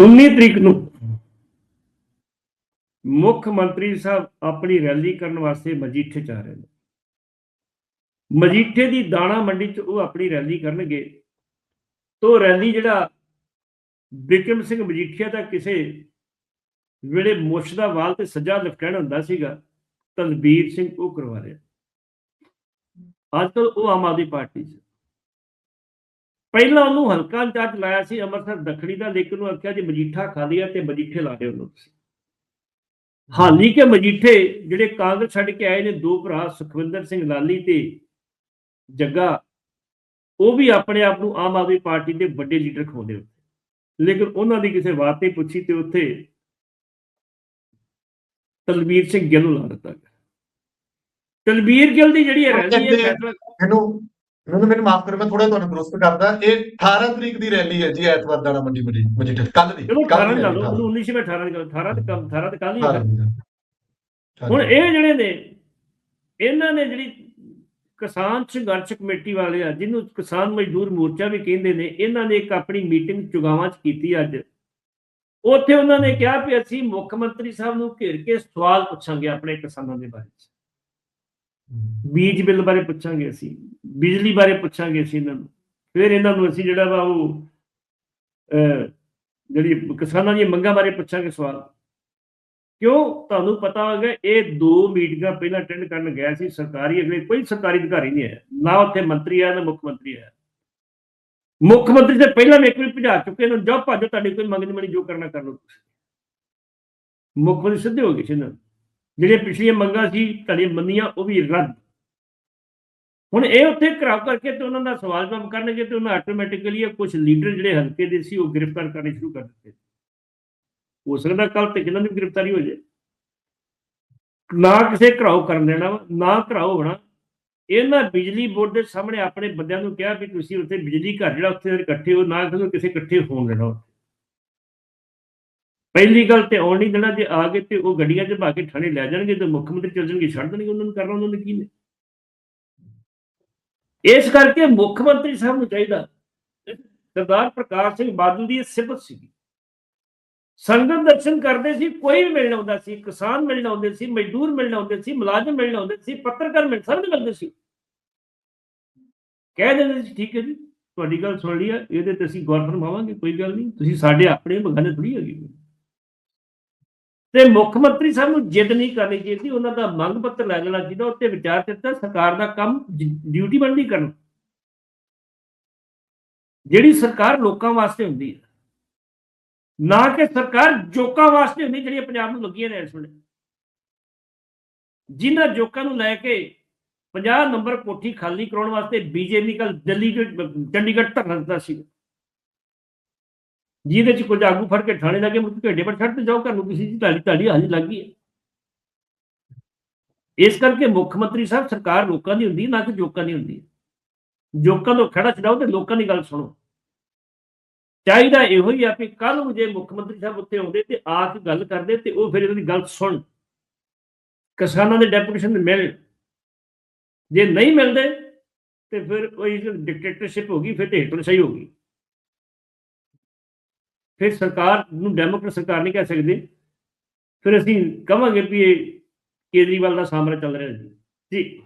19 ਤਰੀਕ ਨੂੰ ਮੁੱਖ ਮੰਤਰੀ ਸਾਹਿਬ ਆਪਣੀ ਰੈਲੀ ਕਰਨ ਵਾਸਤੇ ਮਜੀਠੇ ਚ ਆ ਰਹੇ ਨੇ। ਮਜੀਠੇ ਦੀ ਦਾਣਾ ਮੰਡੀ ਚ ਉਹ ਆਪਣੀ ਰੈਲੀ ਕਰਨਗੇ। ਤੋ ਰੈਲੀ ਜਿਹੜਾ ਬਿਕਰਮ ਸਿੰਘ ਮਜੀਠੀਆ ਦਾ ਕਿਸੇ ਵੇਲੇ ਮੁੱਛ ਦਾ ਵਾਲ ਤੇ ਸੱਜਾ ਲਫਟੈਂਟ ਹੁੰਦਾ ਸੀਗਾ ਤਲਬੀਰ ਸਿੰਘ ਉਹ ਕਰਵਾ ਰਿਹਾ। ਅੱਜ ਕੱਲ੍ਹ ਉਹ ਆਮ ਆਦਮੀ ਪਾਰਟੀ 'ਚ। ਪਹਿਲਾਂ ਉਹਨੂੰ ਹਲਕਾ ਇੰਚਾਰਜ ਲਾਇਆ ਸੀ ਅੰਮ੍ਰਿਤਸਰ ਦੱਖਣੀ ਦਾ ਲੇਕਿਨ ਉਹਨੂੰ ਆਖਿਆ ਜੀ ਮਜੀਠਾ ਖਾਲੀ ਆ ਤੇ ਮਜੀਠੇ ਲਾ ਦਿਓ ਉਹਨੂੰ ਤੁਸੀਂ। ਹਾਲੀ ਕੇ ਮਜੀਠੇ ਜਿਹੜੇ ਕਾਂਗਰਸ ਛੱਡ ਕੇ ਆਏ ਨੇ ਦੋ ਭਰਾ ਸੁਖਵਿੰਦਰ ਸਿੰਘ ਲਾਲੀ ਤੇ ਜੱਗਾ ਉਹ ਵੀ ਆਪਣੇ ਆਪ ਨੂੰ ਆਮ ਆਦਮੀ ਪਾਰਟੀ ਦੇ ਵੱਡੇ ਲੀਡਰ ਖਵਾਉਂਦੇ ਉੱਥੇ ਲੇਕਿਨ ਉਹਨਾਂ ਦੀ ਕਿਸੇ ਬਾਤ ਨਹੀਂ ਪੁੱਛੀ ਤੇ ਉੱਥੇ ਤਲਵੀਰ ਸਿੰਘ ਗਿੱਲ ਨੂੰ ਲਾ ਦਿੱਤਾ ਗਿਆ। ਤਲਵੀਰ ਗਿੱਲ ਦੀ ਜਿਹੜੀ ਰੈਲੀ ਹੈ ਮੈਨੂੰ ਮੈਨੂੰ ਮੈਨੂੰ ਮਾਫ ਕਰੋ ਮੈਂ ਥੋੜਾ ਤੁਹਾਨੂੰ ਗਰੋਸਟ ਕਰਦਾ। ਇਹ 18 ਤਰੀਕ ਦੀ ਰੈਲੀ ਹੈ ਜੀ ਐਤਵਾਰ ਦਾਣਾ ਮੰਡੀ ਮਜੀਠੇ ਕੱਲ ਦੀ। ਚਲੋ ਕੱਲ੍ਹ 18 ਦੀ ਲਾ rally, ਲਓ। ਉਹਨੂੰ 19 ਵਿੱਚ 18 ਦੀ ਗੱਲ 18 ਤੇ ਕੰਮ 18 ਤੇ ਕੱਲ ਹੀ। ਹੁਣ ਇਹ ਜਿਹੜੇ ਨੇ ਇਹਨਾਂ ਨੇ ਜਿਹੜੀ ਕਿਸਾਨ ਸੰਘਰਸ਼ ਕਮੇਟੀ ਵਾਲੇ ਆ ਜਿਹਨੂੰ ਕਿਸਾਨ ਮਜ਼ਦੂਰ ਮੋਰਚਾ ਵੀ ਕਹਿੰਦੇ ਨੇ ਇਹਨਾਂ ਨੇ ਇੱਕ ਆਪਣੀ ਮੀਟਿੰਗ ਚੁਗਾਵਾਂ 'ਚ ਕੀਤੀ ਅੱਜ। ਉੱਥੇ ਉਹਨਾਂ ਨੇ ਕਿਹਾ ਵੀ ਅਸੀਂ ਮੁੱਖ ਮੰਤਰੀ ਸਾਹਿਬ ਨੂੰ ਘੇਰ ਕੇ ਸਵਾਲ ਪੁੱਛਾਂਗੇ ਆਪਣੇ ਕਿਸਾਨਾਂ ਦੇ ਬਾਰੇ 'ਚ। ਬੀਜ ਬਿੱਲ ਬਾਰੇ ਪੁੱਛਾਂਗੇ ਅਸੀਂ ਬਿਜਲੀ ਬਾਰੇ ਪੁੱਛਾਂਗੇ ਅਸੀਂ ਇਹਨਾਂ ਨੂੰ। ਫਿਰ ਇਹਨਾਂ ਨੂੰ ਅਸੀਂ ਜਿਹੜਾ ਵਾ ਉਹ ਅਹ, ਜਿਹੜੀ ਕਿਸਾਨਾਂ ਦੀਆਂ ਮੰਗਾਂ ਬਾਰੇ ਪੁੱਛਾਂਗੇ ਸਵਾਲ। ਕਿਉਂ? ਤੁਹਾਨੂੰ ਪਤਾ ਹੋਗਾ ਇਹ ਦੋ ਮੀਟਿੰਗਾਂ ਪਹਿਲਾਂ ਅਟੈਂਡ ਕਰਨ ਗਿਆ ਸੀ ਸਰਕਾਰੀ ਅਗਲੇ ਕੋਈ ਸਰਕਾਰੀ ਅਧਿਕਾਰੀ ਨਹੀਂ ਆਇਆ ਨਾ ਉੱਥੇ ਮੰਤਰੀ ਆਇਆ ਨਾ ਮੁੱਖ ਮੰਤਰੀ ਆਇਆ। ਮੁੱਖ ਮੰਤਰੀ ਤੇ ਪਹਿਲਾਂ ਵੀ ਇੱਕ ਵਾਰੀ ਭਜਾ ਚੁੱਕੇ ਨੇ ਜੋ ਭਾਜੋ ਤੁਹਾਡੀ ਕੋਈ ਮੰਗ ਨਹੀਂ ਮਣੀ ਜੋ ਕਰਨਾ ਕਰ ਲਓ ਤੁਸੀਂ। ਮੁੱਖ ਮੰਤਰੀ ਸਿੱਧੇ ਹੋ ਗਏ ਸੀ ਨਾ। ਜਿਹੜੀਆਂ ਪਿਛਲੀਆਂ ਮੰਗਾਂ ਸੀ ਤੁਹਾਡੀਆਂ ਮੰਨੀਆਂ ਉਹ ਵੀ ਰੱਦ। ਹੁਣ ਇਹ ਉੱਥੇ ਘਰਾਵ ਕਰਕੇ ਤੇ ਉਹਨਾਂ ਦਾ ਸਵਾਲ ਜਵਾਬ ਕਰਨਗੇ ਤੇ ਉਹਨਾਂ ਆਟੋਮੈਟਿਕਲੀ ਕੁਝ ਲੀਡਰ ਜਿਹੜੇ ਹਲਕੇ ਦੇ ਸੀ ਉਹ ਗ੍ਰਿਫਤਾਰ ਕਰਨੇ ਸ਼ੁਰੂ ਕਰ ਦਿੱਤੇ। ਹੋ ਸਕਦਾ ਕੱਲ ਤੇ ਕਿਹਨਾਂ ਦੀ ਗ੍ਰਿਫਤਾਰੀ ਹੋ ਜਾਏ। ਨਾ ਕਿਸੇ ਘਰਾਓ ਕਰਨ ਦੇਣਾ ਵਾ, ਨਾ ਘਰਾਓ ਹੋਣਾ। ਇਹਨਾਂ ਬਿਜਲੀ ਬੋਰਡ ਦੇ ਸਾਹਮਣੇ ਆਪਣੇ ਬੰਦਿਆਂ ਨੂੰ ਕਿਹਾ ਵੀ ਤੁਸੀਂ ਉੱਥੇ ਬਿਜਲੀ ਘਰ ਜਿਹੜਾ ਉੱਥੇ ਇਕੱਠੇ ਹੋ ਨਾ ਕਿਸੇ ਕਿਸੇ ਇਕੱਠੇ ਹੋਣ ਦੇਣਾ ਪਹਿਲੀ ਗੱਲ ਤੇ ਆਉਣ ਨਹੀਂ ਦੇਣਾ, ਜੇ ਆ ਗਏ ਤੇ ਉਹ ਗੱਡੀਆਂ 'ਚ ਭਾ ਕੇ ਥਾਣੇ ਲੈ ਜਾਣਗੇ ਤੇ ਮੁੱਖ ਮੰਤਰੀ ਚੱਲ ਜਾਣਗੇ, ਛੱਡ ਦੇਣਗੇ ਉਹਨਾਂ ਨੂੰ ਕਰਨਾ ਉਹਨਾਂ ਨੇ ਕੀ ਨੇ? ਇਸ ਕਰਕੇ ਮੁੱਖ ਮੰਤਰੀ ਸਾਹਿਬ ਨੂੰ ਚਾਹੀਦਾ, ਸਰਦਾਰ ਪ੍ਰਕਾਸ਼ ਸਿੰਘ ਬਾਦਲ ਦੀ ਇਹ ਸਿਫਤ ਸੀਗੀ। ਸੰਗਤ ਦਰਸ਼ਨ ਕਰਦੇ ਸੀ, ਕੋਈ ਵੀ ਮਿਲਣ ਆਉਂਦਾ ਸੀ, ਕਿਸਾਨ ਮਿਲਣ ਆਉਂਦੇ ਸੀ, ਮਜ਼ਦੂਰ ਮਿਲਣ ਆਉਂਦੇ ਸੀ, ਮੁਲਾਜ਼ਮ ਮਿਲਣ ਆਉਂਦੇ ਸੀ, ਪੱਤਰਕਾਰ ਮਿਲ ਸਾਰੇ ਮਿਲਦੇ ਸੀ। ਕਹਿ ਦਿੰਦੇ ਸੀ, ਠੀਕ ਹੈ ਜੀ, ਤੁਹਾਡੀ ਗੱਲ ਸੁਣ ਲਈ ਹੈ ਇਹਦੇ ਤੇ ਅਸੀਂ ਗੌਰ ਫਰਮਾਵਾਂਗੇ, ਕੋਈ ਗੱਲ ਨਹੀਂ, ਤੁਸੀਂ ਸਾਡੇ ਆਪਣੇ ਬਗਾਨੇ ਥੋੜੀ ਹੈਗੀ। ਤੇ ਮੁੱਖ ਮੰਤਰੀ ਸਾਹਿਬ ਨੂੰ ਜਿੱਦ ਨਹੀਂ ਕਰਨੀ ਚਾਹੀਦੀ, ਉਹਨਾਂ ਦਾ ਮੰਗ ਪੱਤਰ ਲੈ ਲੈਣਾ ਚਾਹੀਦਾ, ਉੱਤੇ ਵਿਚਾਰ ਦਿੱਤਾ, ਸਰਕਾਰ ਦਾ ਕੰਮ ਡਿਊਟੀ ਬਣਦੀ ਕਰਨ। ਜਿਹੜੀ ਸਰਕਾਰ ਲੋਕਾਂ ਵਾਸਤੇ ਹੁੰਦੀ ਹੈ, ਨਾ ਕਿ ਸਰਕਾਰ ਜੋਕਾਂ ਵਾਸਤੇ ਹੁੰਦੀ, ਜਿਹੜੀਆਂ ਪੰਜਾਬ ਨੂੰ ਲੱਗੀਆਂ ਨੇ ਇਸ ਵੇਲੇ ਜਿਨ੍ਹਾਂ ਜੋਕਾਂ ਨੂੰ ਲੈ ਕੇ 50 ਨੰਬਰ ਕੋਠੀ ਖਾਲੀ ਕਰਾਉਣ ਵਾਸਤੇ ਬੀਜੇਪੀ ਕੱਲ ਦਿੱਲੀ ਚੰਡੀਗੜ੍ਹ ਧਰਨਾ ਦਿੱਤਾ ਸੀ। ਜਿਹਦੇ ਚ ਕੁਝ ਆਗੂ ਫੜ ਕੇ ਥਾਣੇ ਲੱਗੇ, ਮੁੜ ਕੇ ਘੇਡੇ ਪਰ ਛੱਡ ਤੇ ਜਾਓ, ਘਰ ਨੂੰ ਕਿਸੇ ਦੀ ਢਾਲੀ ਢਾਲੀ ਹਾਲੀ ਲੱਗ ਗਈ ਹੈ। ਇਸ ਕਰਕੇ ਮੁੱਖ ਮੰਤਰੀ ਸਾਹਿਬ ਸਰਕਾਰ ਲੋਕਾਂ ਦੀ ਹੁੰਦੀ ਨਾ ਕਿ ਜੋਕਾਂ ਦੀ ਹੁੰਦੀ ਜੋਕਾਂ ਤੋਂ ਖੜਾ ਛਡਾਓ ਤੇ ਲੋਕਾਂ ਦੀ ਗੱਲ ਸੁਣੋ। ਚਾਹੀਦਾ ਇਹੋ ਹੀ ਆ ਕਿ ਕੱਲ ਨੂੰ ਜੇ ਮੁੱਖ ਮੰਤਰੀ ਸਾਹਿਬ ਉੱਤੇ ਆਉਂਦੇ ਤੇ ਆ ਕੇ ਗੱਲ ਕਰਦੇ ਤੇ ਉਹ ਫਿਰ ਇਹਨਾਂ ਦੀ ਗੱਲ ਸੁਣ। ਕਿਸਾਨਾਂ ਦੇ ਡੈਪੂਟੇਸ਼ਨ ਮਿਲ। ਜੇ ਨਹੀਂ ਮਿਲਦੇ ਤੇ ਫਿਰ ਉਹ ਡਿਕਟੇਟਰਸ਼ਿਪ ਹੋ ਗਈ, ਫਿਰ ਤੇ ਸਹੀ ਹੋ ਗਈ। ਫਿਰ ਸਰਕਾਰ ਨੂੰ ਡੈਮੋਕ੍ਰੇਟ ਸਰਕਾਰ ਨਹੀਂ ਕਹਿ ਸਕਦੇ। ਫਿਰ ਅਸੀਂ ਕਹਾਂਗੇ ਵੀ ਇਹ ਕੇਜਰੀਵਾਲ ਦਾ ਸਾਮਰਾਜ ਚੱਲ ਰਿਹਾ ਜੀ। ਜੀ।